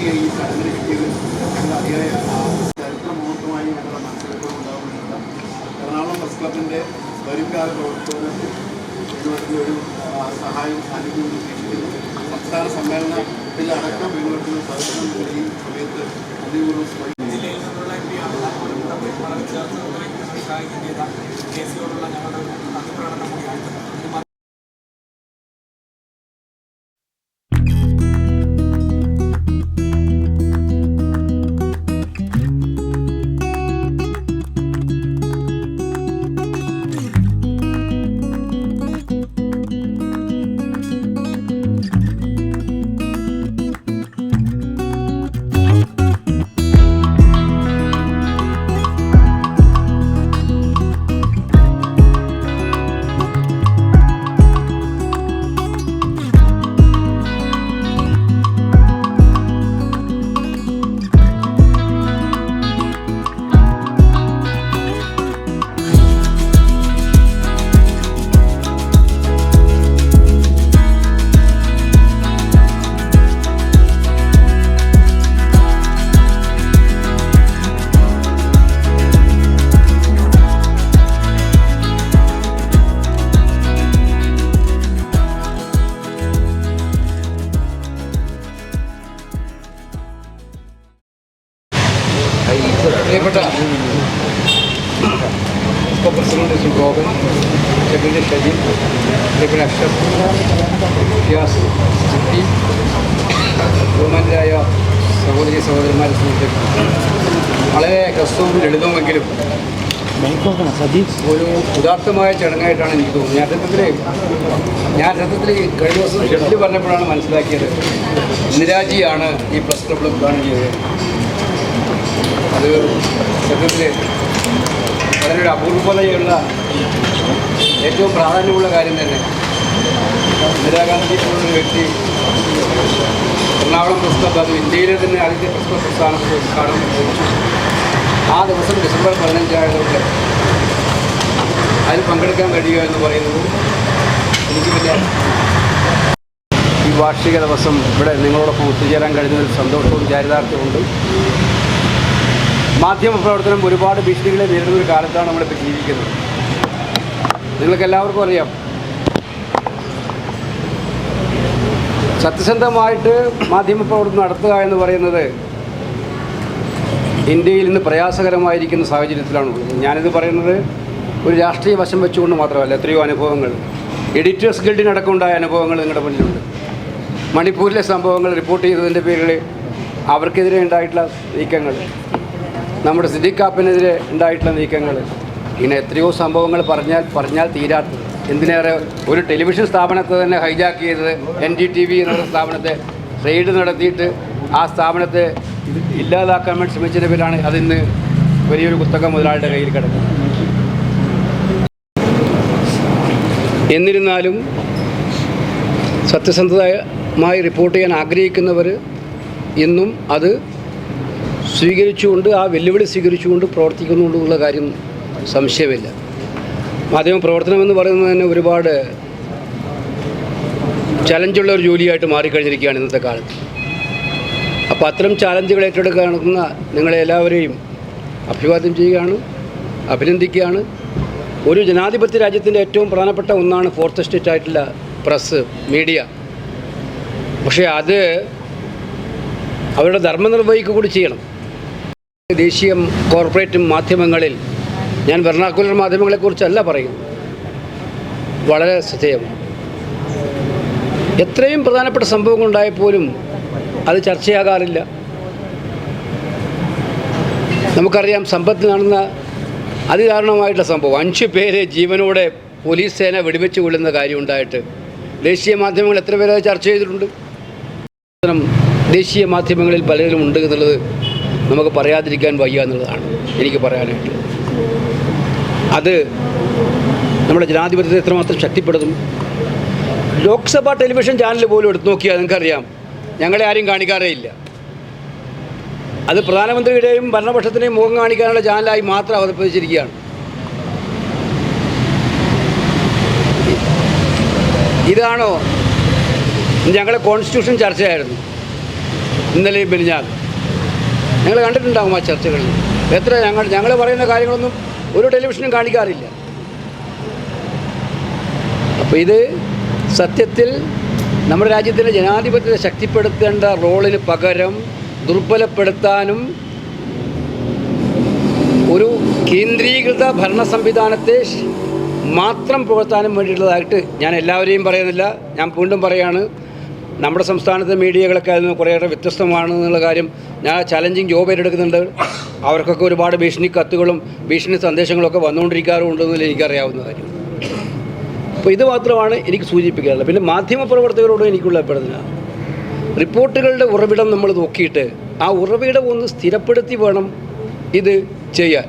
M ഈ ചടങ്ങിന് കിട്ടിയതിൽ ഞങ്ങൾ അതിയായ ചരിത്ര മുഹൂർത്തമായി ഞങ്ങളുടെ മനസ്സിലെപ്പോഴും ഉണ്ടാവുന്നുണ്ട്. എറണാകുളം പ്രസ് ക്ലബിന്റെ വരുംകാല പ്രവർത്തനത്തിൽ വേണുവട്ടിന് ഒരു സഹായം സാന്നിധ്യവും പ്രതീക്ഷിക്കുന്നു സംസ്ഥാന സമ്മേളനത്തിൽ അടക്കം വേണുവട്ടിന് സഹകരണം ഈ സമയത്ത് അതിപൂർവം വളരെ ചേർന്ന് സഹായിക്കേണ്ട കെ സിയോടുള്ള ഞങ്ങളുടെ ഒരു നന്ദി പ്രകടനം കൂടിയാണ് ഒരു ഉദാത്തമായ ചടങ്ങായിട്ടാണ് എനിക്ക് തോന്നുന്നത്. ഞാൻ സത്യത്തിൽ ഞാൻ സത്യത്തിൽ കഴിഞ്ഞ ദിവസം ഷെഡിൽ പറഞ്ഞപ്പോഴാണ് മനസ്സിലാക്കിയത് ഇന്ദിരാജിയാണ് ഈ പ്രസ് ക്ലബ് ഉദ്ഘാടനം ചെയ്തത്. അത് സത്യത്തിൽ വളരെ ഒരു അപൂർവതയുള്ള ഏറ്റവും പ്രാധാന്യമുള്ള കാര്യം തന്നെ. ഇന്ദിരാഗാന്ധി പോലുള്ള വ്യക്തി എറണാകുളം പ്രസ് ക്ലബ് അത് ഇന്ത്യയിലെ തന്നെ ആദ്യത്തെ പ്രസ് ക്ലബ് സ്ഥാനത്ത് ഉദ്ഘാടനം ആ ദിവസം ഡിസംബർ പതിനഞ്ചായതുകൊണ്ട് അതിൽ പങ്കെടുക്കാൻ കഴിയുക എന്ന് പറയുന്നത് എനിക്ക് വലിയ ഈ വാർഷിക ദിവസം ഇവിടെ നിങ്ങളോടൊപ്പം ഒത്തുചേരാൻ കഴിഞ്ഞതിൽ സന്തോഷവും ചാരിതാർത്ഥ്യമുണ്ട് മാധ്യമ പ്രവർത്തനം ഒരുപാട് ഭീഷണികളെ നേരിടുന്ന ഒരു കാലത്താണ് നമ്മളിപ്പോൾ ജീവിക്കുന്നത്. നിങ്ങൾക്ക് എല്ലാവർക്കും അറിയാം. സത്യസന്ധമായിട്ട് മാധ്യമ പ്രവർത്തനം നടത്തുക എന്ന് പറയുന്നത് ഇന്ത്യയിൽ ഇന്ന് പ്രയാസകരമായിരിക്കുന്ന സാഹചര്യത്തിലാണുള്ളത്. ഞാനിത് പറയുന്നത് ഒരു രാഷ്ട്രീയ വശം വെച്ചുകൊണ്ട് മാത്രമല്ല എത്രയോ അനുഭവങ്ങൾ. എഡിറ്റേഴ്സ് ഗിൽഡിനടക്കം ഉണ്ടായ അനുഭവങ്ങൾ നിങ്ങളുടെ മുന്നിലുണ്ട്. മണിപ്പൂരിലെ സംഭവങ്ങൾ റിപ്പോർട്ട് ചെയ്തതിന്റെ പേരിൽ അവർക്കെതിരെ ഉണ്ടായിട്ടുള്ള നീക്കങ്ങൾ. നമ്മുടെ സിദ്ദിഖ് കാപ്പിനെതിരെ ഉണ്ടായിട്ടുള്ള നീക്കങ്ങൾ. ഇങ്ങനെ എത്രയോ സംഭവങ്ങൾ പറഞ്ഞാൽ പറഞ്ഞാൽ തീരാത്ത എന്തിനേറെ ഒരു ടെലിവിഷൻ സ്ഥാപനത്തെ തന്നെ ഹൈജാക്ക് ചെയ്തത് എൻ ഡി ടി വി എന്ന സ്ഥാപനത്തെ റെയ്ഡ് നടത്തിയിട്ട് ആ സ്ഥാപനത്തെ ഇല്ലാതാക്കാൻ വേണ്ടി ശ്രമിച്ചതിന്റെ പേരാണ് അതിന്ന് വലിയൊരു കുത്തക മുതലാളിയുടെ കയ്യിൽ കിടക്കുന്നത്. എന്നിരുന്നാലും സത്യസന്ധതമായി റിപ്പോർട്ട് ചെയ്യാൻ ആഗ്രഹിക്കുന്നവർ ഇന്നും അത് സ്വീകരിച്ചുകൊണ്ട് ആ വെല്ലുവിളി സ്വീകരിച്ചുകൊണ്ട് പ്രവർത്തിക്കുന്നുണ്ടെന്നുള്ള കാര്യം സംശയമില്ല. മാധ്യമ പ്രവർത്തനം എന്ന് പറയുന്നത് തന്നെ ഒരുപാട് ചലഞ്ചുള്ള ഒരു ജോലിയായിട്ട് മാറിക്കഴിഞ്ഞിരിക്കുകയാണ് ഇന്നത്തെ കാലത്ത്. അപ്പോൾ അത്തരം ചാലഞ്ചുകൾ ഏറ്റെടുക്കാൻ നിങ്ങളെ എല്ലാവരെയും അഭിവാദ്യം ചെയ്യുകയാണ് അഭിനന്ദിക്കുകയാണ്. ഒരു ജനാധിപത്യ രാജ്യത്തിന്റെ ഏറ്റവും പ്രധാനപ്പെട്ട ഒന്നാണ് ഫോർത്ത് എസ്റ്റേറ്റ് ആയിട്ടുള്ള പ്രസ് മീഡിയ. പക്ഷേ അത് അവരുടെ ധർമ്മം നിർവഹിക്കുക കൂടി ചെയ്യണം. ദേശീയ കോർപ്പറേറ്റ് മാധ്യമങ്ങളിൽ ഞാൻ വെർണാക്കുലർ മാധ്യമങ്ങളെക്കുറിച്ചല്ല പറയുന്നത്. വളരെ ശ്രദ്ധേയമാണ്. എത്രയും പ്രധാനപ്പെട്ട സംഭവങ്ങൾ ഉണ്ടായപ്പോലും അത് ചർച്ചയാകാറില്ല. നമുക്കറിയാം സമ്പത്ത് നടന്ന അതിദാരുണമായിട്ടുള്ള സംഭവം. അഞ്ച് പേരെ ജീവനോടെ പോലീസ് സേന വെടിവെച്ച് കൊള്ളുന്ന കാര്യമുണ്ടായിട്ട് ദേശീയ മാധ്യമങ്ങൾ എത്ര പേരെ ചർച്ച ചെയ്തിട്ടുണ്ട്? ദേശീയ മാധ്യമങ്ങളിൽ പലരും ഉണ്ട് എന്നുള്ളത് നമുക്ക് പറയാതിരിക്കാൻ വയ്യ എന്നുള്ളതാണ് എനിക്ക് പറയാനായിട്ട്. അത് നമ്മുടെ ജനാധിപത്യത്തെ എത്രമാത്രം ശക്തിപ്പെടുത്തും ലോക്സഭാ ടെലിവിഷൻ ചാനൽ പോലും എടുത്തു നോക്കിയാൽ നിങ്ങൾക്കറിയാം. ഞങ്ങളെ ആരും കാണിക്കാറേ ഇല്ല. അത് പ്രധാനമന്ത്രിയുടെയും ഭരണപക്ഷത്തിന്റെയും മുഖം കാണിക്കാനുള്ള ചാനലായി മാത്രം അവതരിപ്പിച്ചിരിക്കുകയാണ്. ഇതാണോ? ഞങ്ങളെ കോൺസ്റ്റിറ്റ്യൂഷൻ ചർച്ചയായിരുന്നു. ഇന്നലെ ബെലിഞ്ഞാൽ ഞങ്ങൾ കണ്ടിട്ടുണ്ടാകും ആ ചർച്ചകളിൽ. എത്ര ഞങ്ങൾ ഞങ്ങൾ പറയുന്ന കാര്യങ്ങളൊന്നും ഒരു ടെലിവിഷനും കാണിക്കാറില്ല. അപ്പോൾ ഇത് സത്യത്തിൽ നമ്മുടെ രാജ്യത്തിന്റെ ജനാധിപത്യത്തെ ശക്തിപ്പെടുത്തേണ്ട റോളിന് പകരം ദുർബലപ്പെടുത്താനും ഒരു കേന്ദ്രീകൃത ഭരണ സംവിധാനത്തെ മാത്രം പുകഴ്ത്താനും വേണ്ടിയിട്ടുള്ളതായിട്ട് ഞാൻ എല്ലാവരെയും പറയുന്നില്ല. ഞാൻ വീണ്ടും പറയാണ് നമ്മുടെ സംസ്ഥാനത്തെ മീഡിയകളൊക്കെ അതിൽ നിന്ന് കുറേയേറെ വ്യത്യസ്തമാണ് എന്നുള്ള കാര്യം ഞാൻ ചലഞ്ചിങ് ജോബ് ഏറ്റെടുക്കുന്നുണ്ട്. അവർക്കൊക്കെ ഒരുപാട് ഭീഷണി കത്തുകളും ഭീഷണി സന്ദേശങ്ങളൊക്കെ വന്നുകൊണ്ടിരിക്കാറുണ്ടെന്നതിൽ എനിക്കറിയാവുന്ന കാര്യം. അപ്പോൾ ഇത് മാത്രമാണ് എനിക്ക് സൂചിപ്പിക്കാറുള്ളത് പിന്നെ മാധ്യമപ്രവർത്തകരോടും എനിക്കുള്ള അഭ്യർത്ഥന. റിപ്പോർട്ടുകളുടെ ഉറവിടം നമ്മൾ നോക്കിയിട്ട് ആ ഉറവിടം ഒന്ന് സ്ഥിരപ്പെടുത്തി വേണം ഇത് ചെയ്യാൻ.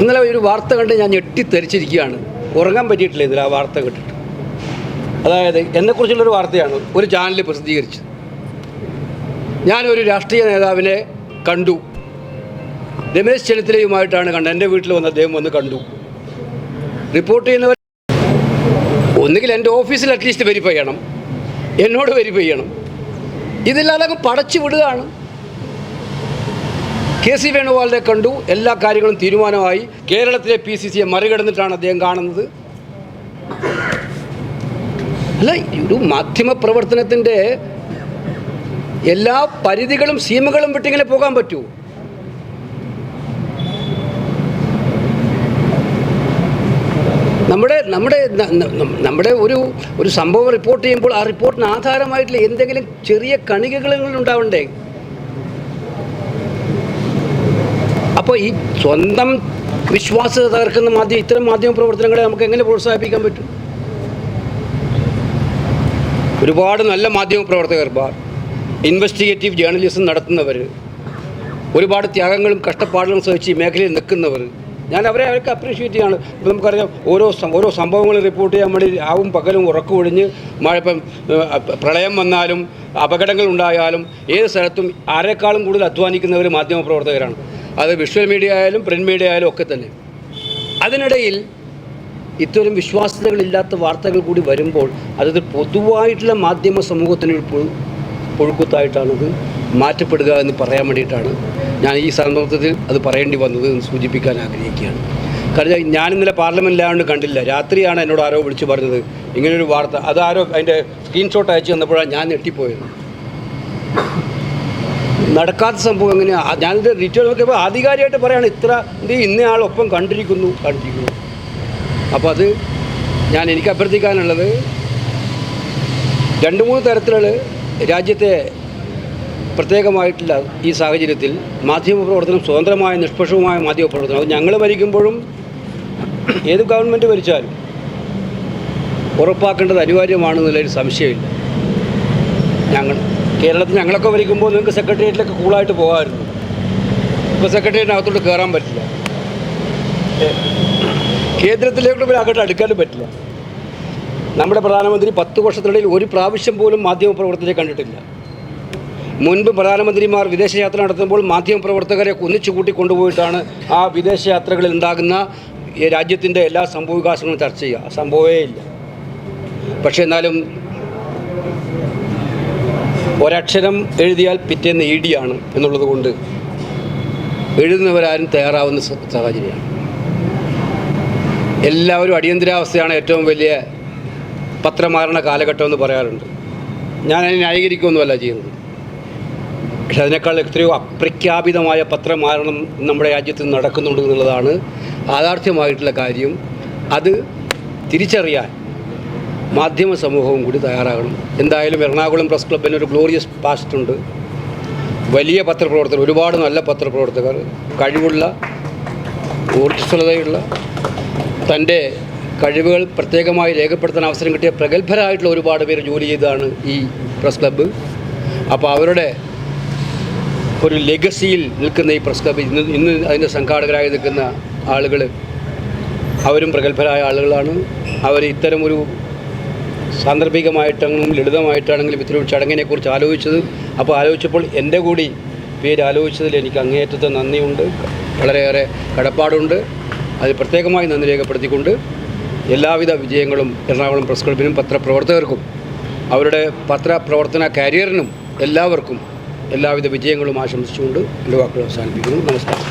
ഇന്നലെ ഒരു വാർത്ത കണ്ട് ഞാൻ ഞെട്ടിത്തെറിച്ചിരിക്കുകയാണ്. ഉറങ്ങാൻ പറ്റിയിട്ടില്ല ഇതിൽ ആ വാർത്ത കേട്ടിട്ട് അതായത് എന്നെക്കുറിച്ചുള്ളൊരു വാർത്തയാണ് ഒരു ചാനൽ പ്രസിദ്ധീകരിച്ചത്. ഞാനൊരു രാഷ്ട്രീയ നേതാവിനെ കണ്ടു. രമേശ് ചെന്നിത്തലയുമായിട്ടാണ് കണ്ടത്. എന്റെ വീട്ടിൽ വന്ന് അദ്ദേഹം വന്ന് കണ്ടു. റിപ്പോർട്ട് ചെയ്യുന്നവർ ഒന്നുകിൽ എന്റെ ഓഫീസിൽ അറ്റ്ലീസ്റ്റ് വെരിഫൈ ചെയ്യണം. എന്നോട് വെരിഫൈ ചെയ്യണം ഇതില്ലാതെ അങ്ങ് പടച്ചു വിടുകയാണ്. കെ സി വേണുഗോപാലിനെ കണ്ടു. എല്ലാ കാര്യങ്ങളും തീരുമാനമായി. കേരളത്തിലെ പി സി സിയെ മറികടന്നിട്ടാണ് അദ്ദേഹം കാണുന്നത്. അല്ല ഒരു മാധ്യമ പ്രവർത്തനത്തിന്റെ എല്ലാ പരിധികളും സീമകളും വിട്ടിങ്ങനെ പോകാൻ പറ്റൂ നമ്മുടെ നമ്മുടെ നമ്മുടെ ഒരു ഒരു സംഭവം റിപ്പോർട്ട് ചെയ്യുമ്പോൾ ആ റിപ്പോർട്ടിന് ആധാരമായിട്ടുള്ള എന്തെങ്കിലും ചെറിയ കണികകളെങ്കിലും ഉണ്ടാവണ്ടേ? അപ്പോൾ ഈ സ്വന്തം വിശ്വാസത തകർക്കുന്ന മാധ്യമം ഇത്തരം മാധ്യമ പ്രവർത്തനങ്ങളെ നമുക്ക് എങ്ങനെ പ്രോത്സാഹിപ്പിക്കാൻ പറ്റും? ഒരുപാട് നല്ല മാധ്യമ പ്രവർത്തകർ ഇൻവെസ്റ്റിഗേറ്റീവ് ജേർണലിസം നടത്തുന്നവർ ഒരുപാട് ത്യാഗങ്ങളും കഷ്ടപ്പാടുകളും സഹിച്ച് ഈ മേഖലയിൽ നിൽക്കുന്നവർ ഞാൻ അവരെ അവർക്ക് അപ്രീഷിയേറ്റ് ചെയ്യാണ്. ഇപ്പം നമുക്കറിയാം ഓരോ ഓരോ സംഭവങ്ങൾ റിപ്പോർട്ട് ചെയ്യാൻ വേണ്ടി ആവും പകലും ഉറക്കമൊഴിഞ്ഞ് മഴ ഇപ്പം പ്രളയം വന്നാലും അപകടങ്ങൾ ഉണ്ടായാലും ഏത് സ്ഥലത്തും ആരെക്കാളും കൂടുതൽ അധ്വാനിക്കുന്നവർ മാധ്യമപ്രവർത്തകരാണ് അത് വിഷ്വൽ മീഡിയ ആയാലും പ്രിന്റ് മീഡിയ ആയാലും ഒക്കെ തന്നെ. അതിനിടയിൽ ഇത്തരം വിശ്വാസ്യതകളില്ലാത്ത വാർത്തകൾ കൂടി വരുമ്പോൾ അത് പൊതുവായിട്ടുള്ള മാധ്യമ സമൂഹത്തിന് ഒരു പുഴു പുഴുക്കുത്തായിട്ടാണത് മാറ്റപ്പെടുക എന്ന് പറയാൻ വേണ്ടിയിട്ടാണ് ഞാൻ ഈ സന്ദർഭത്തിൽ അത് പറയേണ്ടി വന്നത് സൂചിപ്പിക്കാൻ ആഗ്രഹിക്കുകയാണ്. കാരണം ഞാൻ ഇന്നലെ പാർലമെന്റിലാണ്ട് കണ്ടില്ല. രാത്രിയാണ് എന്നോട് ആരോ വിളിച്ചു പറഞ്ഞത്. ഇങ്ങനൊരു വാർത്ത. അത് ആരോ അതിന്റെ സ്ക്രീൻഷോട്ട് അയച്ചു തന്നപ്പോഴാണ് ഞാൻ ഞെട്ടിപ്പോയത്. നടക്കാത്ത സംഭവം എങ്ങനെയാണ് ഞാനിത് ഡീറ്റെയിൽ നോക്കിയപ്പോൾ ആധികാരികമായിട്ട് പറയുകയാണ് ഇത്ര ഇത് ഇന്നയാളൊപ്പം കണ്ടിരിക്കുന്നു കണ്ടിരിക്കുന്നു. അപ്പോൾ അത് ഞാൻ എനിക്ക് അഭ്യർത്ഥിക്കാനുള്ളത് രണ്ട് മൂന്ന് തരത്തിലുള്ള രാജ്യത്തെ പ്രത്യേകമായിട്ടുള്ള ഈ സാഹചര്യത്തിൽ മാധ്യമപ്രവർത്തനം സ്വതന്ത്രമായ നിഷ്പക്ഷവുമായ മാധ്യമപ്രവർത്തനം. അത് ഞങ്ങൾ ഭരിക്കുമ്പോഴും ഏത് ഗവൺമെന്റ് ഭരിച്ചാലും ഉറപ്പാക്കേണ്ടത് അനിവാര്യമാണെന്നുള്ളൊരു സംശയമില്ല. ഞങ്ങൾ കേരളത്തിൽ ഞങ്ങളൊക്കെ ഭരിക്കുമ്പോൾ നിങ്ങൾക്ക് സെക്രട്ടേറിയറ്റിലൊക്കെ കൂളായിട്ട് പോകാമായിരുന്നു. ഇപ്പോൾ സെക്രട്ടേറിയറ്റിനകത്തോട്ട് കയറാൻ പറ്റില്ല. കേന്ദ്രത്തിലേക്ക് പോലും അകട്ട് അടുക്കാനും പറ്റില്ല. നമ്മുടെ പ്രധാനമന്ത്രി പത്ത് വർഷത്തിനിടയിൽ ഒരു പ്രാവശ്യം പോലും മാധ്യമപ്രവർത്തനത്തെ കണ്ടിട്ടില്ല. മുൻപ് പ്രധാനമന്ത്രിമാർ വിദേശയാത്ര നടത്തുമ്പോൾ മാധ്യമപ്രവർത്തകരെ ഒന്നിച്ചു കൂട്ടി കൊണ്ടുപോയിട്ടാണ് ആ വിദേശയാത്രകളിൽ ഉണ്ടാകുന്ന രാജ്യത്തിന്റെ എല്ലാ സംഭവവികാസങ്ങളും ചർച്ച ചെയ്യുക. സംഭവമേ ഇല്ല. പക്ഷേ എന്നാലും ഒരക്ഷരം എഴുതിയാൽ പിറ്റേന്ന് ഇ ഡിയാണ് എന്നുള്ളത് കൊണ്ട് എഴുതുന്നവരാരും തയ്യാറാവുന്ന സാഹചര്യമാണ്. എല്ലാവരും അടിയന്തരാവസ്ഥയാണ് ഏറ്റവും വലിയ പത്രമാരണ കാലഘട്ടം എന്ന് പറയാറുണ്ട്. ഞാൻ അതിനെ ന്യായീകരിക്കുകയൊന്നുമല്ല ചെയ്യുന്നത്. പക്ഷെ അതിനേക്കാൾ എത്രയോ അപ്രഖ്യാപിതമായ പത്രമാരണം നമ്മുടെ രാജ്യത്ത് നടക്കുന്നുണ്ട് എന്നുള്ളതാണ് യാഥാർത്ഥ്യമായിട്ടുള്ള കാര്യം. അത് തിരിച്ചറിയാൻ മാധ്യമ സമൂഹവും കൂടി തയ്യാറാകണം. എന്തായാലും എറണാകുളം പ്രസ് ക്ലബിന് ഒരു ഗ്ലോറിയസ് പാസ്റ്റ് ഉണ്ട്. വലിയ പത്രപ്രവർത്തകർ ഒരുപാട് നല്ല പത്രപ്രവർത്തകർ കഴിവുള്ള ഊർജസ്വലതയുള്ള തന്റെ കഴിവുകൾ പ്രത്യേകമായി രേഖപ്പെടുത്താൻ അവസരം കിട്ടിയ പ്രഗത്ഭരായിട്ടുള്ള ഒരുപാട് പേര് ജോലി ചെയ്തതാണ് ഈ പ്രസ് ക്ലബ്ബ്. അപ്പോൾ അവരുടെ ഒരു ലെഗസിയിൽ നിൽക്കുന്ന ഈ പ്രസ് ക്ലബ്ബ് ഇന്ന് ഇന്ന് അതിന്റെ സംഘാടകരായി നിൽക്കുന്ന ആളുകൾ അവരും പ്രഗത്ഭരായ ആളുകളാണ്. അവർ ഇത്തരം ഒരു സാന്ദർഭികമായിട്ടാണെങ്കിലും ലളിതമായിട്ടാണെങ്കിലും ഇത്തരം ചടങ്ങിനെക്കുറിച്ച് ആലോചിച്ചത്. അപ്പോൾ ആലോചിച്ചപ്പോൾ എന്റെ കൂടി പേര് ആലോചിച്ചതിൽ എനിക്ക് അങ്ങേയറ്റത്തെ നന്ദിയുണ്ട്. വളരെയേറെ കടപ്പാടുണ്ട്. അത് പ്രത്യേകമായി നന്ദി രേഖപ്പെടുത്തിക്കൊണ്ട് എല്ലാവിധ വിജയങ്ങളും എറണാകുളം പ്രസ് ക്ലബിനും പത്രപ്രവർത്തകർക്കും അവരുടെ പത്രപ്രവർത്തന കരിയറിനും എല്ലാവർക്കും എല്ലാവിധ വിജയങ്ങളും ആശംസിച്ചുകൊണ്ട് എന്റെ വാക്കുകൾ അവസാനിപ്പിക്കുന്നു. നമസ്കാരം.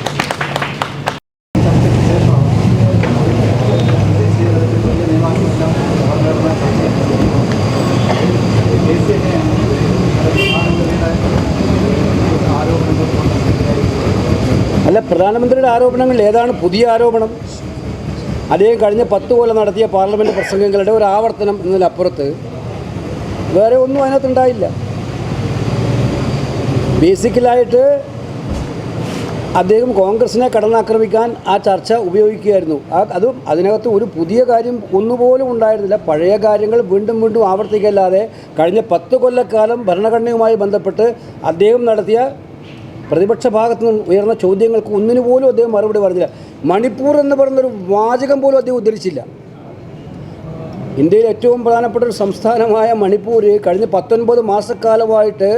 അല്ല പ്രധാനമന്ത്രിയുടെ ആരോപണങ്ങൾ ഏതാണ് പുതിയ ആരോപണം? അദ്ദേഹം കഴിഞ്ഞ പത്ത് കൊല്ലം നടത്തിയ പാർലമെന്റ് പ്രസംഗങ്ങളുടെ ഒരു ആവർത്തനം എന്നതിലപ്പുറത്ത് വേറെ ഒന്നും അതിനകത്തുണ്ടായില്ല ബേസിക്കലായിട്ട് അദ്ദേഹം കോൺഗ്രസിനെ കടന്നാക്രമിക്കാൻ ആ ചർച്ച ഉപയോഗിക്കുകയായിരുന്നു. അതും അതിനകത്ത് ഒരു പുതിയ കാര്യം ഒന്നുപോലും ഉണ്ടായിരുന്നില്ല. പഴയ കാര്യങ്ങൾ വീണ്ടും വീണ്ടും ആവർത്തിക്കല്ലാതെ കഴിഞ്ഞ പത്ത് കൊല്ലക്കാലം ഭരണഘടനയുമായി ബന്ധപ്പെട്ട് അദ്ദേഹം നടത്തിയ പ്രതിപക്ഷ ഭാഗത്തു നിന്ന് ഉയർന്ന ചോദ്യങ്ങൾക്ക് ഒന്നിനു പോലും അദ്ദേഹം മറുപടി പറഞ്ഞില്ല. മണിപ്പൂർ എന്ന് പറയുന്നൊരു വാചകം പോലും അദ്ദേഹം ഉദ്ധരിച്ചില്ല. ഇന്ത്യയിൽ ഏറ്റവും പ്രധാനപ്പെട്ട ഒരു സംസ്ഥാനമായ മണിപ്പൂർ കഴിഞ്ഞ പത്തൊൻപത് മാസക്കാലമായിട്ട്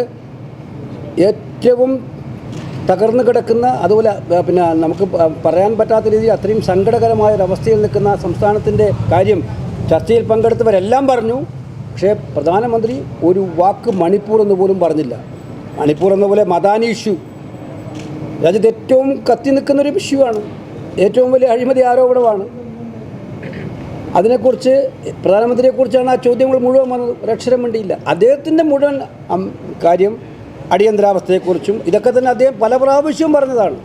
ഏറ്റവും തകർന്നു കിടക്കുന്ന അതുപോലെ പിന്നെ നമുക്ക് പറയാൻ പറ്റാത്ത രീതിയിൽ അത്രയും സങ്കടകരമായ ഒരവസ്ഥയിൽ നിൽക്കുന്ന സംസ്ഥാനത്തിന്റെ കാര്യം ചർച്ചയിൽ പങ്കെടുത്തവരെല്ലാം പറഞ്ഞു. പക്ഷേ പ്രധാനമന്ത്രി ഒരു വാക്ക് മണിപ്പൂർ എന്ന് പോലും പറഞ്ഞില്ല. മണിപ്പൂർ എന്ന പോലെ മദാനി ഇഷ്യൂ. രാജ്യത്ത് ഏറ്റവും കത്തി നിൽക്കുന്നൊരു ഇഷ്യൂ ആണ്. ഏറ്റവും വലിയ അഴിമതി ആരോപണമാണ്. അതിനെക്കുറിച്ച് പ്രധാനമന്ത്രിയെക്കുറിച്ചാണ് ആ ചോദ്യങ്ങൾ മുഴുവൻ വന്നത്. ഒരക്ഷരം വേണ്ടിയില്ല അദ്ദേഹത്തിന്റെ മുഴുവൻ കാര്യം അടിയന്തരാവസ്ഥയെക്കുറിച്ചും ഇതൊക്കെ തന്നെ അദ്ദേഹം പല പ്രാവശ്യവും പറഞ്ഞതാണ്.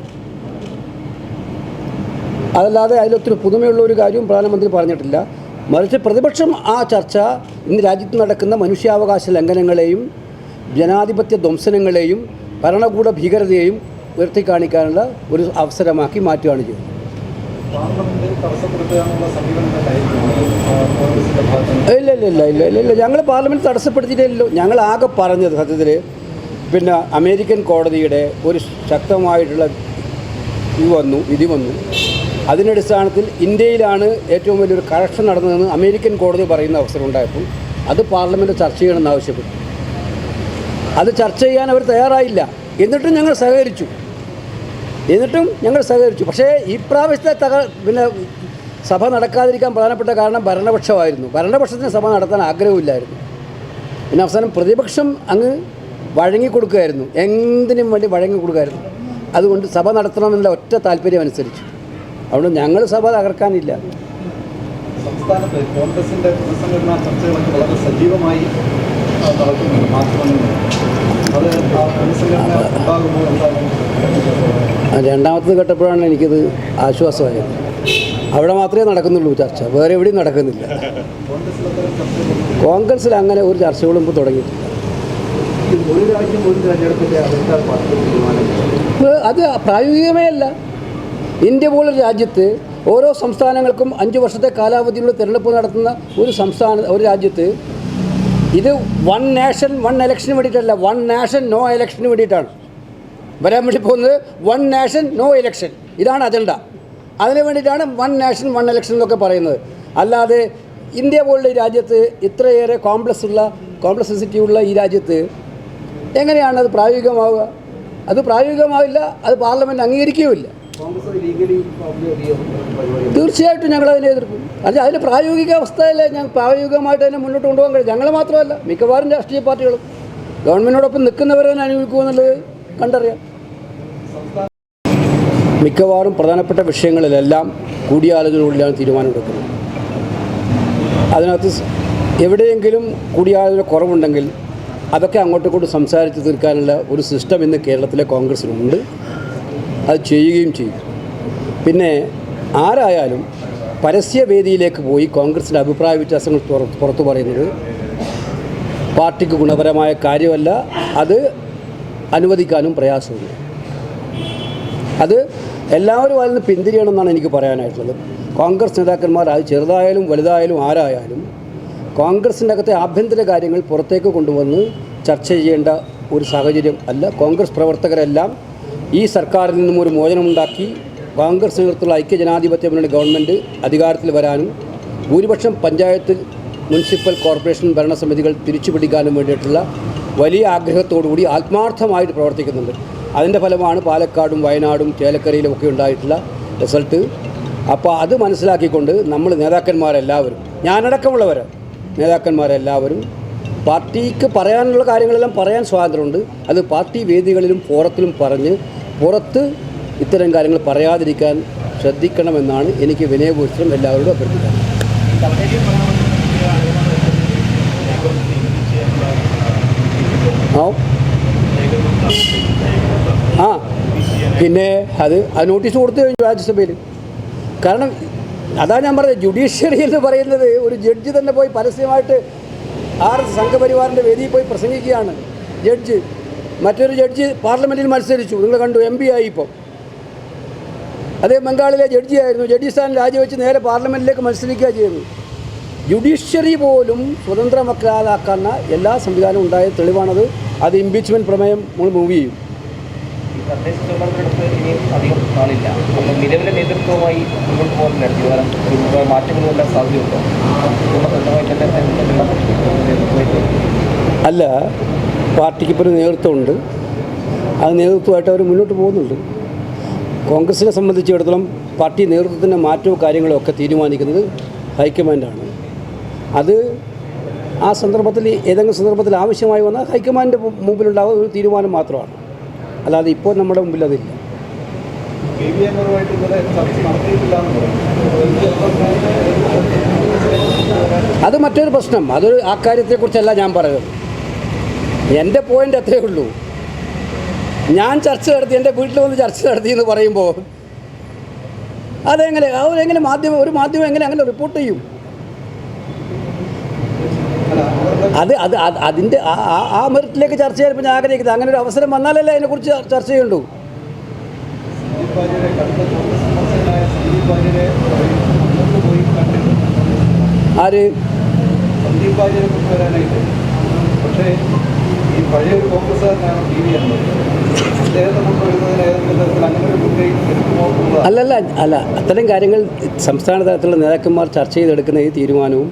അതല്ലാതെ അതിലൊത്തിരി പുതുമയുള്ള ഒരു കാര്യവും പ്രധാനമന്ത്രി പറഞ്ഞിട്ടില്ല. മറിച്ച് പ്രതിപക്ഷം ആ ചർച്ച ഇന്ന് രാജ്യത്ത് നടക്കുന്ന മനുഷ്യാവകാശ ലംഘനങ്ങളെയും ജനാധിപത്യ ധ്വംസനങ്ങളെയും ഭരണകൂട ഭീകരതയെയും ഉയർത്തിക്കാണിക്കാനുള്ള ഒരു അവസരമാക്കി മാറ്റുകയാണ് ചെയ്തത്. ഇല്ല ഇല്ല ഇല്ല ഇല്ല ഇല്ല ഞങ്ങൾ പാർലമെന്റ് തടസ്സപ്പെടുത്തിയിട്ടില്ലല്ലോ ഞങ്ങൾ ആകെ പറഞ്ഞത് സത്യത്തിൽ പിന്നെ അമേരിക്കൻ കോടതിയുടെ ഒരു ശക്തമായിട്ടുള്ള ഇത് വന്നു വിധി വന്നു. അതിനടിസ്ഥാനത്തിൽ ഇന്ത്യയിലാണ് ഏറ്റവും വലിയൊരു കറക്ഷൻ നടന്നതെന്ന് അമേരിക്കൻ കോടതി പറയുന്ന അവസരം ഉണ്ടായപ്പോൾ അത് പാർലമെന്റ് ചർച്ച ചെയ്യണമെന്ന് ആവശ്യപ്പെട്ടു. അത് ചർച്ച ചെയ്യാൻ അവർ തയ്യാറായില്ല. എന്നിട്ടും ഞങ്ങൾ സഹകരിച്ചു. എന്നിട്ടും ഞങ്ങൾ സഹകരിച്ചു. പക്ഷേ ഈ പ്രാവശ്യത്തെ തക പിന്നെ സഭ നടക്കാതിരിക്കാൻ പ്രധാനപ്പെട്ട കാരണം ഭരണപക്ഷമായിരുന്നു. ഭരണപക്ഷത്തിന് സഭ നടത്താൻ ആഗ്രഹമില്ലായിരുന്നു. പിന്നെ അവസാനം പ്രതിപക്ഷം അങ്ങ് വഴങ്ങിക്കൊടുക്കുകയായിരുന്നു. എന്തിനും വേണ്ടി വഴങ്ങിക്കൊടുക്കുമായിരുന്നു അതുകൊണ്ട് സഭ നടത്തണമെന്നുള്ള ഒറ്റ താല്പര്യം അനുസരിച്ച്. അതുകൊണ്ട് ഞങ്ങൾ സഭ തകർക്കാനില്ല. സംസ്ഥാനത്ത് കോൺഗ്രസിന്റെ പുനഃസംഘടനാ ചർച്ചകളൊക്കെ വളരെ സജീവമായി ആ, നടക്കുന്നുണ്ട്. മാധ്യമങ്ങളിൽ അത് ആ പുനഃസംഘടന ഉണ്ടാകുമ്പോൾ എന്താണ് ആ രണ്ടാമത്തത് കേട്ടപ്പോഴാണ് എനിക്കത് ആശ്വാസമായത്. അവിടെ മാത്രമേ നടക്കുന്നുള്ളൂ ചർച്ച. വേറെ എവിടെയും നടക്കുന്നില്ല. കോൺഗ്രസിൽ അങ്ങനെ ഒരു ചർച്ചകളും ഇപ്പോൾ തുടങ്ങിയിട്ടില്ല. അത് പ്രായോഗികമേ അല്ല. ഇന്ത്യ പോലൊരു രാജ്യത്ത് ഓരോ സംസ്ഥാനങ്ങൾക്കും അഞ്ച് വർഷത്തെ കാലാവധിയുള്ള തിരഞ്ഞെടുപ്പ് നടത്തുന്ന ഒരു സംസ്ഥാന ഒരു രാജ്യത്ത് ഇത് വൺ നാഷൻ വൺ ഇലക്ഷന് വേണ്ടിയിട്ടല്ല. വൺ നാഷൻ നോ ഇലക്ഷന് വേണ്ടിയിട്ടാണ്. വരാൻ വേണ്ടി പോകുന്നത് വൺ നാഷൻ നോ ഇലക്ഷൻ ഇതാണ് അജണ്ട അതിന് വേണ്ടിയിട്ടാണ് വൺ നാഷൻ വൺ ഇലക്ഷൻ എന്നൊക്കെ പറയുന്നത്. അല്ലാതെ ഇന്ത്യ പോലുള്ള രാജ്യത്ത് ഇത്രയേറെ കോംപ്ലക്സ് ഉള്ള കോംപ്ലക്സിറ്റി ഉള്ള ഈ രാജ്യത്ത് എങ്ങനെയാണ് അത് പ്രായോഗികമാവുക? അത് പ്രായോഗികമാവില്ല അത് പാർലമെന്റ് അംഗീകരിക്കുകയുമില്ല. തീർച്ചയായിട്ടും ഞങ്ങൾ അതിനെ എതിർക്കും. അല്ല അതിന് പ്രായോഗിക അവസ്ഥയിലെ ഞങ്ങൾ പ്രായോഗികമായിട്ട് അതിനെ മുന്നോട്ട് കൊണ്ടുപോകാൻ കഴിയും. ഞങ്ങൾ മാത്രമല്ല മിക്കവാറും രാഷ്ട്രീയ പാർട്ടികളും. ഗവൺമെന്റിനോടൊപ്പം നിൽക്കുന്നവരെ തന്നെ അനുഭവിക്കുമെന്നുള്ളത് കണ്ടറിയാം. മിക്കവാറും പ്രധാനപ്പെട്ട വിഷയങ്ങളിലെല്ലാം കൂടിയാലോചനകളിലാണ് തീരുമാനമെടുക്കുന്നത്. അതിനകത്ത് എവിടെയെങ്കിലും കൂടിയാലോചന കുറവുണ്ടെങ്കിൽ അതൊക്കെ അങ്ങോട്ടും ഇങ്ങോട്ടും സംസാരിച്ച് തീർക്കാനുള്ള ഒരു സിസ്റ്റം ഇന്ന് കേരളത്തിലെ കോൺഗ്രസ്സിനുണ്ട് അത് ചെയ്യുകയും ചെയ്യും. പിന്നെ ആരായാലും പരസ്യവേദിയിലേക്ക് പോയി കോൺഗ്രസിന്റെ അഭിപ്രായ വ്യത്യാസങ്ങൾ പുറത്തു പറയുന്നത് പാർട്ടിക്ക് ഗുണപരമായ കാര്യമല്ല അത് അനുവദിക്കാനും പ്രയാസമുണ്ട്. അത് എല്ലാവരും അതിൽ നിന്ന് പിന്തിരിയണമെന്നാണ് എനിക്ക് പറയാനായിട്ടുള്ളത്. കോൺഗ്രസ് നേതാക്കന്മാർ അത് ചെറുതായാലും വലുതായാലും ആരായാലും കോൺഗ്രസിന്റെ അകത്തെ ആഭ്യന്തര കാര്യങ്ങൾ പുറത്തേക്ക് കൊണ്ടുവന്ന് ചർച്ച ചെയ്യേണ്ട ഒരു സാഹചര്യം അല്ല. കോൺഗ്രസ് പ്രവർത്തകരെല്ലാം ഈ സർക്കാരിൽ നിന്നും ഒരു മോചനമുണ്ടാക്കി കോൺഗ്രസ് നേതൃത്വത്തിലുള്ള ഐക്യജനാധിപത്യ മുന്നണി ഗവൺമെന്റ് അധികാരത്തിൽ വരാനും ഭൂരിപക്ഷം പഞ്ചായത്ത് മുനിസിപ്പൽ കോർപ്പറേഷൻ ഭരണസമിതികൾ തിരിച്ചു പിടിക്കാനും വേണ്ടിയിട്ടുള്ള വലിയ ആഗ്രഹത്തോടുകൂടി ആത്മാർത്ഥമായിട്ട് പ്രവർത്തിക്കുന്നുണ്ട്. അതിന്റെ ഫലമാണ് പാലക്കാടും വയനാടും ചേലക്കരയിലും ഒക്കെ ഉണ്ടായിട്ടുള്ള റിസൾട്ട്. അപ്പോൾ അത് മനസ്സിലാക്കിക്കൊണ്ട് നമ്മൾ നേതാക്കന്മാരെല്ലാവരും ഞാനടക്കമുള്ളവർ നേതാക്കന്മാരെല്ലാവരും പാർട്ടിക്ക് പറയാനുള്ള കാര്യങ്ങളെല്ലാം പറയാൻ സ്വാതന്ത്ര്യമുണ്ട്. അത് പാർട്ടി വേദികളിലും ഫോറത്തിലും പറഞ്ഞ് പുറത്ത് ഇത്തരം കാര്യങ്ങൾ പറയാതിരിക്കാൻ ശ്രദ്ധിക്കണമെന്നാണ് എനിക്ക് വിനയപൂർവം എല്ലാവരോടും അഭ്യർത്ഥിക്കുന്നത്. ആ ആ പിന്നെ അത് അത് നോട്ടീസ് കൊടുത്തു കഴിഞ്ഞു രാജ്യസഭയിൽ. കാരണം അതാ ഞാൻ പറഞ്ഞത് ജുഡീഷ്യറി എന്ന് പറയുന്നത് ഒരു ജഡ്ജി തന്നെ പോയി പരസ്യമായിട്ട് ആർ സംഘപരിവാറിന്റെ വേദിയിൽ പോയി പ്രസംഗിക്കുകയാണ്. ജഡ്ജ് മറ്റൊരു ജഡ്ജി പാർലമെന്റിൽ മത്സരിച്ചു. നിങ്ങൾ കണ്ടു എം പി ആയി ഇപ്പോൾ അതേ ബംഗാളിലെ ജഡ്ജിയായിരുന്നു ജഡ്ജി സ്ഥാനം രാജിവെച്ച് നേരെ പാർലമെന്റിലേക്ക് മത്സരിക്കുക ചെയ്യുന്നു ജുഡീഷ്യറി പോലും സ്വതന്ത്രമക്കാലാക്കുന്ന എല്ലാ സംവിധാനവും ഉണ്ടായ തെളിവാണത്. അത് ഇംപീച്ച്മെന്റ് പ്രമേയം നമ്മൾ മൂവ് ചെയ്യും. തദ്ദേശ സ്വയംഭരണത്തിനടുത്ത് ഇനി അധികം നാളില്ല അപ്പം നിലവിലെ നേതൃത്വവുമായി മുന്നോട്ട് പോകുന്നില്ല തീരുമാനം ഒരു മാറ്റങ്ങളുമെല്ലാം സാധ്യതയുണ്ടോ. അല്ല പാർട്ടിക്ക് ഒരു നേതൃത്വമുണ്ട്. ആ നേതൃത്വമായിട്ട് അവർ മുന്നോട്ട് പോകുന്നുണ്ട്. കോൺഗ്രസിനെ സംബന്ധിച്ചിടത്തോളം പാർട്ടി നേതൃത്വത്തിന്റെ മാറ്റവും കാര്യങ്ങളും ഒക്കെ തീരുമാനിക്കുന്നത് ഹൈക്കമാൻഡാണ്. അത് ആ സന്ദർഭത്തിൽ ഏതെങ്കിലും സന്ദർഭത്തിൽ ആവശ്യമായി വന്നാൽ ഹൈക്കമാൻഡിന്റെ മുമ്പിലുണ്ടാകുന്ന ഒരു തീരുമാനം മാത്രമാണ്. അല്ലാതെ ഇപ്പോൾ നമ്മുടെ മുമ്പിൽ അതില്ല. അത് മറ്റൊരു പ്രശ്നം. അതൊരു ആ കാര്യത്തെക്കുറിച്ചല്ല ഞാൻ പറയുന്നത്. എന്റെ പോയിന്റ് അത്രയേ ഉള്ളൂ. ഞാൻ ചർച്ച നടത്തി എന്റെ വീട്ടിൽ വന്ന് ചർച്ച നടത്തി എന്ന് പറയുമ്പോൾ അതെങ്ങനെ അതെങ്ങനെ മാധ്യമം ഒരു മാധ്യമം എങ്ങനെ അങ്ങനെ റിപ്പോർട്ട് ചെയ്യും? അത് അത് അത് അതിന്റെ ആ ആ- മെറിറ്റിലേക്ക് ചർച്ച ചെയ്യാൻ ഞാൻ ആഗ്രഹിക്കുന്നത്. അങ്ങനെ ഒരു അവസരം വന്നാലല്ലേ അതിനെക്കുറിച്ച് ചർച്ച കണ്ടിരുന്നു ആര്? പക്ഷേ ഈ അല്ലല്ല അല്ല. അത്തരം കാര്യങ്ങൾ സംസ്ഥാന തലത്തിലുള്ള നേതാക്കന്മാർ ചർച്ച ചെയ്തെടുക്കുന്ന ഈ തീരുമാനവും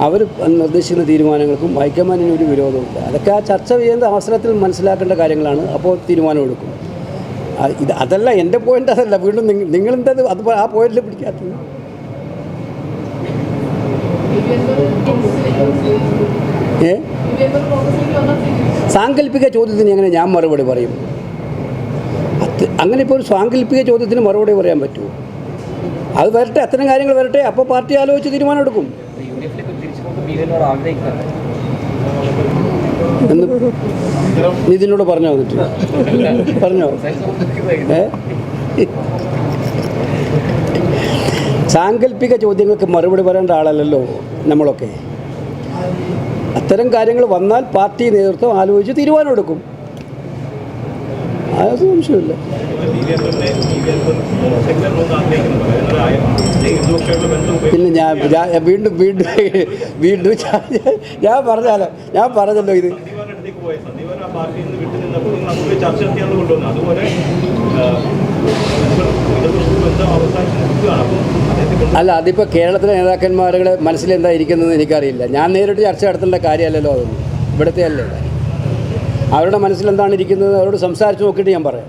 അവർ നിർദ്ദേശിക്കുന്ന തീരുമാനങ്ങൾക്കും ഹൈക്കമാൻഡിന് ഒരു വിരോധമില്ല അതൊക്കെ ആ ചർച്ച ചെയ്യുന്ന അവസരത്തിൽ മനസ്സിലാക്കേണ്ട കാര്യങ്ങളാണ്. അപ്പോൾ തീരുമാനമെടുക്കും ഇത് അതല്ല എന്റെ പോയിന്റ് അതല്ല. വീണ്ടും നിങ്ങൾ എന്താ അത് ആ പോയിന്റിൽ പിടിക്കാത്തത്? ഏ? സാങ്കല്പിക ചോദ്യത്തിന് എങ്ങനെ ഞാൻ മറുപടി പറയും? അങ്ങനെ ഇപ്പോൾ ഒരു സാങ്കല്പിക ചോദ്യത്തിന് മറുപടി പറയാൻ പറ്റുമോ? അത് വരട്ടെ അത്തരം കാര്യങ്ങൾ വരട്ടെ. അപ്പോൾ പാർട്ടി ആലോചിച്ച് തീരുമാനം എന്ന് നിതിനോട് പറഞ്ഞോ എന്നിട്ട്? പറഞ്ഞോ? സാങ്കല്പിക ചോദ്യങ്ങൾക്ക് മറുപടി പറയേണ്ട ആളല്ലല്ലോ നമ്മളൊക്കെ. അത്തരം കാര്യങ്ങൾ വന്നാൽ പാർട്ടി നേതൃത്വം ആലോചിച്ച് തീരുമാനം തീരുമാനമെടുക്കും. അത് സംശയമില്ല. പിന്നെ ഞാൻ വീണ്ടും വീണ്ടും വീണ്ടും ഞാൻ- ഞാൻ പറഞ്ഞാലോ ഞാൻ പറഞ്ഞല്ലോ ഇത്. അല്ല അതിപ്പോൾ കേരളത്തിലെ നേതാക്കന്മാരുടെ മനസ്സിലെന്താ ഇരിക്കുന്നതെന്ന് എനിക്കറിയില്ല. ഞാൻ നേരിട്ട് ചർച്ച നടത്തേണ്ട കാര്യമല്ലല്ലോ അതൊന്നും. ഇവിടുത്തെ അല്ലേ അവരുടെ മനസ്സിലെന്താണ് ഇരിക്കുന്നത്? അവരോട് സംസാരിച്ച് നോക്കിയിട്ട് ഞാൻ പറയാം.